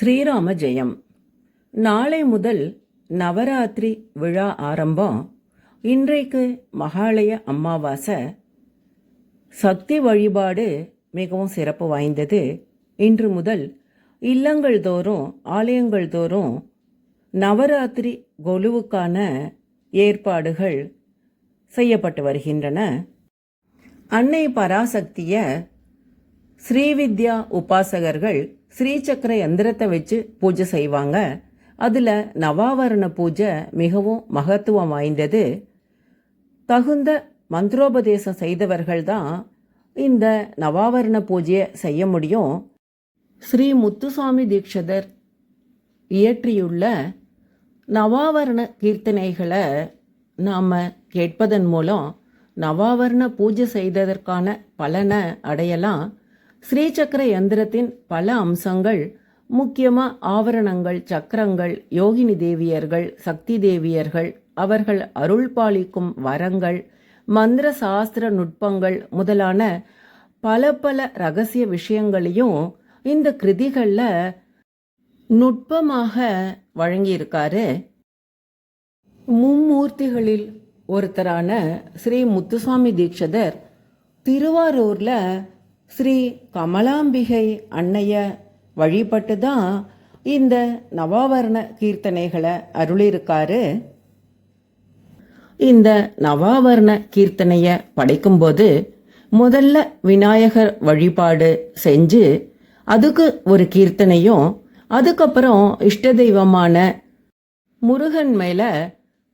ஸ்ரீராம ஜெயம். நாளை முதல் நவராத்திரி விழா ஆரம்பம். இன்றைக்கு மகாலய அமாவாசை. சக்தி வழிபாடு மிகவும் சிறப்பு வாய்ந்தது. இன்று முதல் இல்லங்கள் தோறும் ஆலயங்கள் தோறும் நவராத்திரி கொலுவுக்கான ஏற்பாடுகள் செய்யப்பட்டு வருகின்றன. அன்னை பராசக்திய ஸ்ரீவித்யா உபாசகர்கள் ஸ்ரீசக்கர யந்திரத்தை வச்சு பூஜை செய்வாங்க. அதில் நவாவரண பூஜை மிகவும் மகத்துவம் வாய்ந்தது. தகுந்த மந்திரோபதேசம் செய்தவர்கள் தான் இந்த நவாவரண பூஜையை செய்ய முடியும். ஸ்ரீ முத்துசாமி தீட்சிதர் இயற்றியுள்ள நவாவரண கீர்த்தனைகளை நாம் கேட்பதன் மூலம் நவாவரண பூஜை செய்ததற்கான பலனை அடையலாம். ஸ்ரீசக்கர யந்திரத்தின் பல அம்சங்கள் முக்கியமாக ஆவரணங்கள் சக்கரங்கள் யோகினி தேவியர்கள் சக்தி தேவியர்கள் அவர்கள் அருள் பாலிக்கும் வரங்கள் மந்திர சாஸ்திர நுட்பங்கள் முதலான பல பல ரகசிய விஷயங்களையும் இந்த கிருதிகளில் நுட்பமாக வழங்கியிருக்காரு. மும்மூர்த்திகளில் ஒருத்தரான ஸ்ரீ முத்துசுவாமி தீட்சிதர் திருவாரூரில் ஸ்ரீ கமலாம்பிகை அன்னைய வழிபட்டு தான் இந்த நவாவரண கீர்த்தனைகளை அருளிருக்காரு இந்த நவாவரண கீர்த்தனையை படைக்கும்போது முதல்ல விநாயகர் வழிபாடு செஞ்சு அதுக்கு ஒரு கீர்த்தனையும் அதுக்கப்புறம் இஷ்ட தெய்வமான முருகன் மேல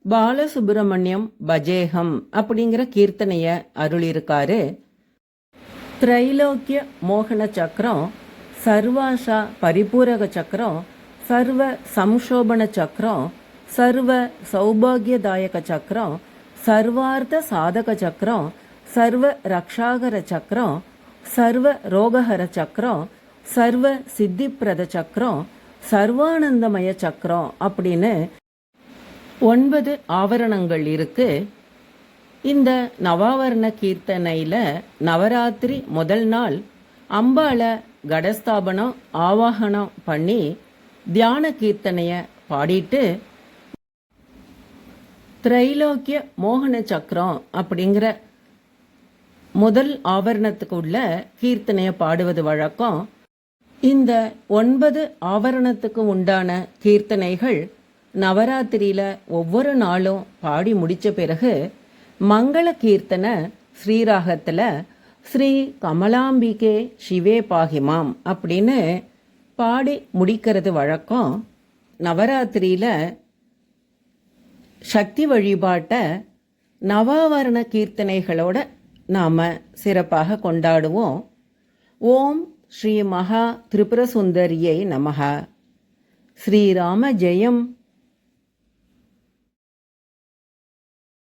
பாலசுப்பிரமணியம் பஜேகம் அப்படிங்கிற கீர்த்தனைய அருளியிருக்காரு. த்ரைலோக்கிய மோகன சக்கரம் சர்வாஷா பரிபூரக சக்கரம் சர்வ சம்சோபன சக்கரம் சர்வ சௌபாகியதாயக சக்கரம் சர்வார்த்த சாதக சக்கரம் சர்வ ரக்ஷாகர சக்கரம் சர்வ ரோகஹர சக்கரம் சர்வ சித்திப்பிரத சக்கரம் சர்வானந்தமய சக்கரம் அப்படின்னு ஒன்பது ஆவரணங்கள் இருக்குது இந்த நவாவரண கீர்த்தனையில் நவராத்திரி முதல் நாள் அம்பாளை கடஸ்தாபனம் ஆவாகனம் பண்ணி தியான கீர்த்தனையை பாடிட்டு திரைலோக்கிய மோகன சக்கரம் அப்படிங்கிற முதல் ஆவரணத்துக்கு உள்ள கீர்த்தனையை பாடுவது வழக்கம். இந்த ஒன்பது ஆவரணத்துக்கு உண்டான கீர்த்தனைகள் நவராத்திரியில் ஒவ்வொரு நாளும் பாடி முடித்த பிறகு மங்கள கீர்த்தன ஸ்ரீராகத்தில் ஸ்ரீ கமலாம்பிகே சிவே பாகிமாம் அப்படின்னு பாடி முடிக்கிறது வழக்கம். நவராத்திரியில் சக்தி வழிபாட்டை நவாவரண கீர்த்தனைகளோட நாம் சிறப்பாக கொண்டாடுவோம். ஓம் ஸ்ரீ மகா திரிபுர சுந்தரியை நமக ஸ்ரீராம ஜெயம்.